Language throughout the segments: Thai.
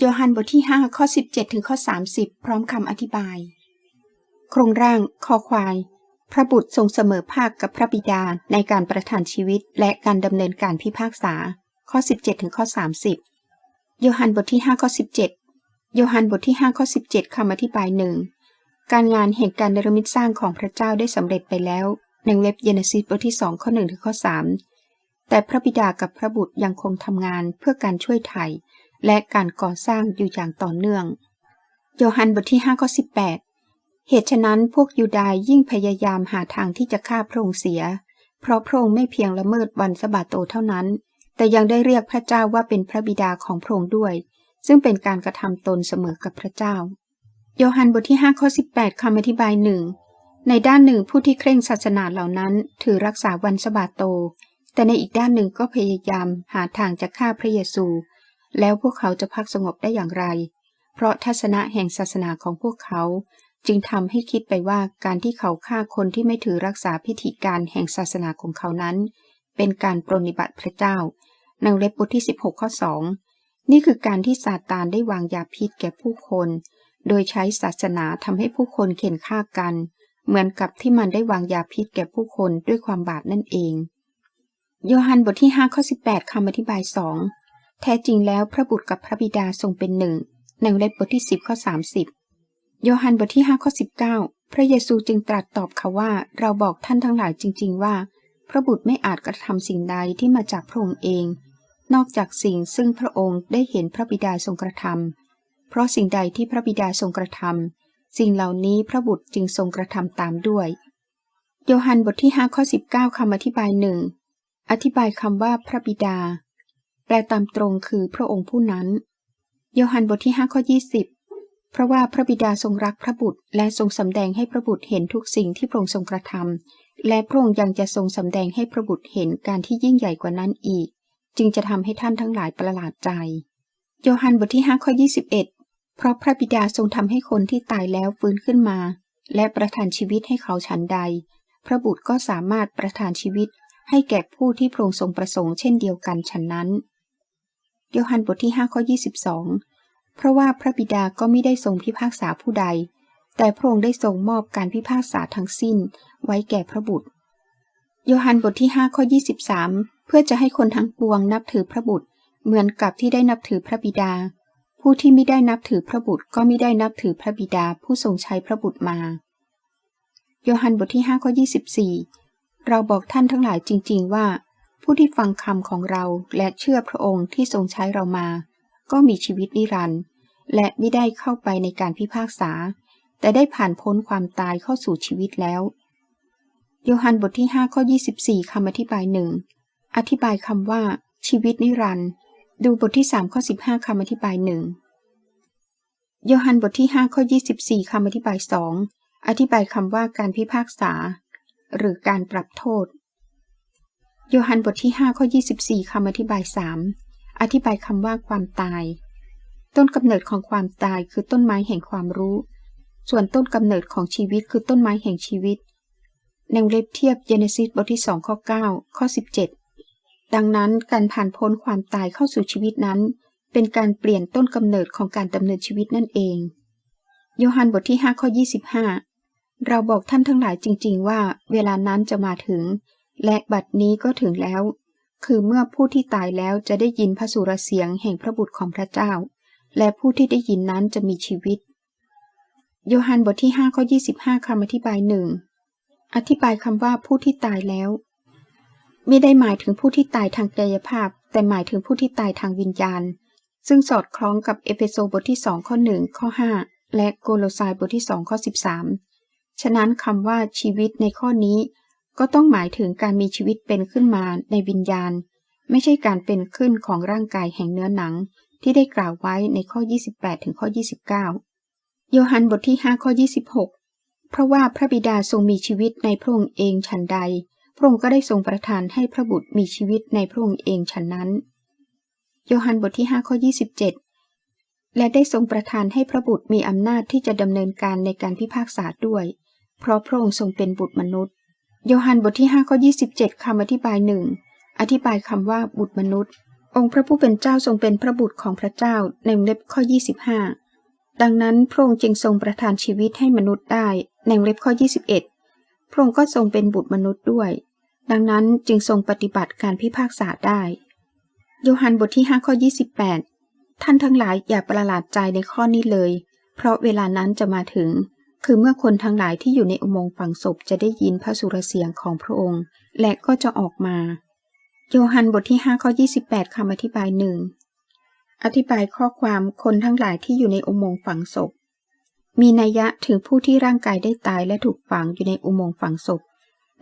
โยฮันบทที่ 5 ข้อ 17 ถึงข้อ 30 พร้อมคำอธิบาย โครงร่างคอควาย พระบุตรทรงเสมอภาคกับพระบิดาในการประทานชีวิตและการดำเนินการพิพากษา ข้อ 17 ถึงข้อ 30 โยฮันบทที่ 5 ข้อ 17 โยฮันบทที่ 5 ข้อ 17 คำอธิบายหนึ่งการงานแห่งการเนรมิตสร้างของพระเจ้าได้สำเร็จไปแล้วในเว็บเยนซิสบทที่ 2 ข้อ 1 ถึงข้อ 3 แต่พระบิดากับพระบุตรยังคงทำงานเพื่อการช่วยไถ่ และการก่อสร้างอยู่อย่างต่อเนื่อง โยฮันบทที่5ข้อ18 เหตุฉะนั้นพวกยูดายยิ่งพยายามหาทางที่จะฆ่าพระองค์เสีย เพราะพระองค์ไม่เพียงละเมิดวันสะบาโตเท่านั้น แต่ยังได้เรียกพระเจ้าว่าเป็นพระบิดาของพระองค์ด้วย ซึ่งเป็นการกระทำตนเสมอกับพระเจ้า โยฮันบทที่5ข้อ18คำอธิบายหนึ่งในด้านหนึ่งผู้ที่เคร่งศาสนาเหล่านั้น ถือรักษาวันสะบาโต แต่ในอีกด้านหนึ่งก็พยายามหาทางจะฆ่าพระเยซู แล้วพวกเขาจะพักสงบได้อย่างไร เพราะทัศนะแห่งศาสนาของพวกเขาจึงทำให้คิดไปว่าการที่เขาฆ่าคนที่ไม่ถือรักษาพิธีการแห่งศาสนาของเขานั้น เป็นการปรนิบัติพระเจ้าในเล็บบทที่ 16 ข้อ 2 นี่คือการที่ซาตานได้วางยาพิษแก่ผู้คน โดยใช้ศาสนาทำให้ผู้คนเข็นฆ่ากัน เหมือนกับที่มันได้วางยาพิษแก่ผู้คนด้วยความบาปนั่นเอง โยฮันบทที่ 5 ข้อ 18คำอธิบายสอง แท้จริงแล้วพระบุตรกับพระบิดาทรงเป็นหนึ่งในเล็บบทที่ 10ข้อ30 โยฮันบทที่5ข้อ19 พระเยซูจึงตรัสตอบเขาว่าเราบอกท่านทั้งหลายจริง ๆ ว่า พระบุตรไม่อาจกระทำสิ่งใดที่มาจากพระองค์เอง นอกจากสิ่งซึ่งพระองค์ได้เห็นพระบิดาทรงกระทำเพราะสิ่งใดที่พระบิดาทรงกระทำสิ่งเหล่านี้พระบุตรจึงทรงกระทำตามด้วย โยฮันบทที่5ข้อ19คำอธิบายหนึ่งอธิบายคำว่าพระบิดา แปลตามตรงคือพระองค์ผู้นั้น โยฮันบทที่5ข้อ20 เพราะว่าพระบิดาทรงรักพระบุตร และทรงสำแดงให้พระบุตรเห็นทุกสิ่งที่พระองค์ทรงกระทำและพระองค์ยังจะทรงสำแดงให้พระบุตรเห็นการที่ยิ่งใหญ่กว่านั้นอีก จึงจะทำให้ท่านทั้งหลายประหลาดใจ โยฮันบทที่5ข้อ21 เพราะพระบิดาทรงทำให้คนที่ตายแล้วฟื้นขึ้นมา และประทานชีวิตให้เขาฉันใด พระบุตรก็สามารถประทานชีวิตให้แก่ผู้ที่พระองค์ทรงประสงค์เช่นเดียวกันฉันนั้น โยฮันบทที่5ข้อ22 เพราะว่าพระบิดาก็ไม่ได้ทรงพิพากษาผู้ใด แต่พระองค์ได้ทรงมอบการพิพากษาทั้งสิ้นไว้แก่พระบุตร โยฮันบทที่5ข้อ23 เพื่อจะให้คนทั้งปวงนับถือพระบุตร เหมือนกับที่ได้นับถือพระบิดา ผู้ที่ไม่ได้นับถือพระบุตรก็ไม่ได้นับถือพระบิดาผู้ทรงใช้พระบุตรมา โยฮันบทที่5ข้อ24 เราบอกท่านทั้งหลายจริง ๆ ว่า ผู้ที่ฟังคำของเราและเชื่อพระองค์ที่ทรงใช้เรามา ก็มีชีวิตนิรันดร์และไม่ได้เข้าไปในการพิพากษา แต่ได้ผ่านพ้นความตายเข้าสู่ชีวิตแล้ว โยฮันบทที่5ข้อ24คำอธิบายหนึ่งอธิบายคำว่า ชีวิตนิรันดร์ดูบทที่3ข้อ15คำอธิบายหนึ่งโยฮันบทที่5ข้อ24คำอธิบายสองอธิบายคำว่าการพิพากษา หรือการปรับโทษ โยฮันบทที่5ข้อ24คำอธิบาย 3 อธิบายคำว่าความตาย ต้นกำเนิดของความตายคือต้นไม้แห่งความรู้ ส่วนต้นกำเนิดของชีวิตคือต้นไม้แห่งชีวิต ในเล็บเทียบเยเนซิสบทที่2ข้อ9ข้อ17 ดังนั้นการผ่านพ้นความตายเข้าสู่ชีวิตนั้น เป็นการเปลี่ยนต้นกำเนิดของการดำเนินชีวิตนั่นเอง โยฮันบทที่5ข้อ25เราบอกท่านทั้งหลายจริง ๆ ว่าเวลานั้นจะมาถึง และบัดนี้ก็ถึงแล้ว คือเมื่อผู้ที่ตายแล้วจะได้ยินพระสุรเสียงแห่งพระบุตรของพระเจ้า และผู้ที่ได้ยินนั้นจะมีชีวิต โยฮันบทที่5ข้อ25คำอธิบายหนึ่งอธิบายคำว่าผู้ที่ตายแล้วไม่ได้หมายถึงผู้ที่ตายทางกายภาพ แต่หมายถึงผู้ที่ตายทางวิญญาณ ซึ่งสอดคล้องกับเอเฟโซบทที่2ข้อ1ข้อ5และโกโลซายบทที่2ข้อ13 ฉะนั้นคำว่าชีวิตในข้อนี้ ก็ต้องหมายถึงการมีชีวิตเป็นขึ้นมาในวิญญาณ ไม่ใช่การเป็นขึ้นของร่างกายแห่งเนื้อหนัง ที่ได้กล่าวไว้ในข้อ 28 ถึงข้อ 29 โยฮันบทที่ 5 ข้อ 26 เพราะว่าพระบิดาทรงมีชีวิตในพระองค์เองฉันใด พระองค์ก็ได้ทรงประทานให้พระบุตรมีชีวิตในพระองค์เองฉันนั้น โยฮันบทที่ 5 ข้อ 27 และได้ทรงประทานให้พระบุตรมีอำนาจที่จะดำเนินการในการพิพากษาด้วย เพราะพระองค์ทรงเป็นบุตรมนุษย์ โยฮันบทที่5ข้อ27คำอธิบายหนึ่งอธิบายคำว่าบุตรมนุษย์ องค์พระผู้เป็นเจ้าทรงเป็นพระบุตรของพระเจ้าในเล็บข้อ 25 ดังนั้นพระองค์จึงทรงประทานชีวิตให้มนุษย์ได้ในเล็บข้อ 21 พระองค์ก็ทรงเป็นบุตรมนุษย์ด้วย ดังนั้นจึงทรงปฏิบัติการพิพากษาได้ โยฮันบทที่5ข้อ28 ท่านทั้งหลายอย่าประหลาดใจในข้อนี้เลย เพราะเวลานั้นจะมาถึง คือเมื่อคนทั้งหลายที่อยู่ในอุโมงค์ฝังศพจะได้ยินพระสุรเสียงของพระองค์ และก็จะออกมา โยฮันบทที่5ข้อ28คำอธิบายหนึ่งอธิบายข้อความคนทั้งหลายที่อยู่ในอุโมงค์ฝังศพ มีนัยยะถึงผู้ที่ร่างกายได้ตายและถูกฝังอยู่ในอุโมงค์ฝังศพ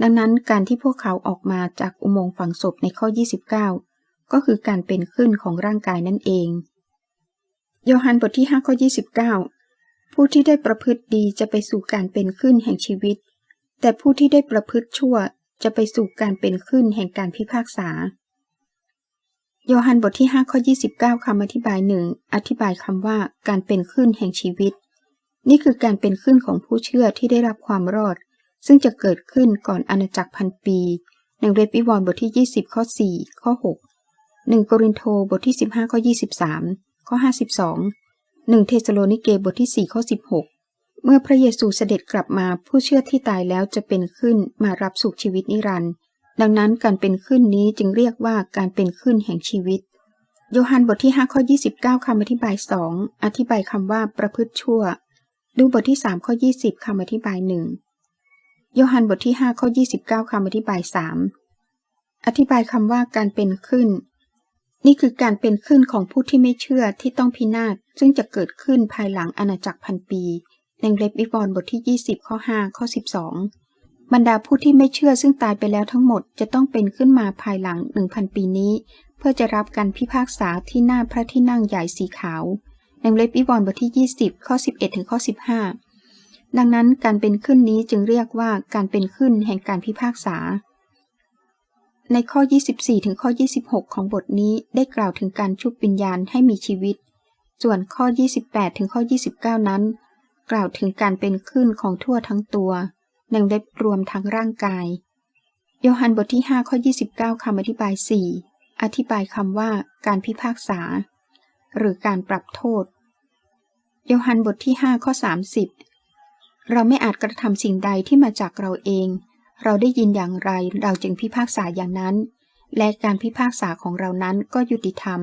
ดังนั้นการที่พวกเขาออกมาจากอุโมงค์ฝังศพในข้อ 29 ก็คือการเป็นขึ้นของร่างกายนั่นเองโยฮันบทที่5ข้อ29 ผู้ที่ได้ประพฤติดีจะไปสู่การเป็นขึ้นแห่งชีวิต แต่ผู้ที่ได้ประพฤติชั่วจะไปสู่การเป็นขึ้นแห่งการพิพากษา โยฮันบทที่5ข้อ29คำอธิบายหนึ่งอธิบายคำว่าการเป็นขึ้นแห่งชีวิต นี่คือการเป็นขึ้นของผู้เชื่อที่ได้รับความรอด ซึ่งจะเกิดขึ้นก่อนอาณาจักรพันปีในเรวิวรณ์บทที่ 20 ข้อ 4 ข้อ 6 1 โกรินโทบทที่ 15 ข้อ 23 ข้อ 52 1เทสโลนิเกบทที่ 4 ข้อ 16 เมื่อพระเยซูเสด็จกลับมาผู้เชื่อที่ตายแล้วจะเป็นขึ้นมารับสุขชีวิตนิรันดร์ดังนั้นการเป็นขึ้นนี้จึงเรียกว่าการเป็นขึ้นแห่งชีวิต โยฮันบทที่ 5 ข้อ 29 คำอธิบาย 2 อธิบายคำว่าประพฤติชั่ว ดูบทที่ 3 ข้อ 20 คำอธิบายหนึ่งโยฮันบทที่ 5 ข้อ 29 คำอธิบาย 3 อธิบายคำว่าการเป็นขึ้น นี่คือการเป็นขึ้นของผู้ที่ไม่เชื่อที่ต้องพินาศซึ่งจะเกิดขึ้นภายหลังอาณาจักรพันปี ในเล็บวิวรณ์บทที่ 20 ข้อ 5 ข้อ 12 บรรดาผู้ที่ไม่เชื่อซึ่งตายไปแล้วทั้งหมดจะต้องเป็นขึ้นมาภายหลัง 1,000 ปีนี้ เพื่อจะรับการพิพากษาที่หน้าพระที่นั่งใหญ่สีขาว ในเล็บวิวรณ์บทที่ 20 ข้อ 11 ถึงข้อ 15 ดังนั้นการเป็นขึ้นนี้จึงเรียกว่าการเป็นขึ้นแห่งการพิพากษา ในข้อ 24 ถึงข้อ 26 ของบทนี้ได้กล่าวถึงการชุบวิญญาณให้มีชีวิต ส่วนข้อ 28 ถึงข้อ 29 นั้น กล่าวถึงการเป็นขึ้นของทั่วทั้งตัวหนึ่งเล็บรวมทั้งร่างกาย โยฮันบทที่ 5 ข้อ 29 คำอธิบาย 4 อธิบายคำว่าการพิพากษา หรือการปรับโทษ โยฮันบทที่ 5 ข้อ 30 เราไม่อาจกระทำสิ่งใดที่มาจากเราเอง เราได้ยินอย่างไรเราจึงพิพากษาอย่างนั้น และการพิพากษาของเรานั้นก็ยุติธรรม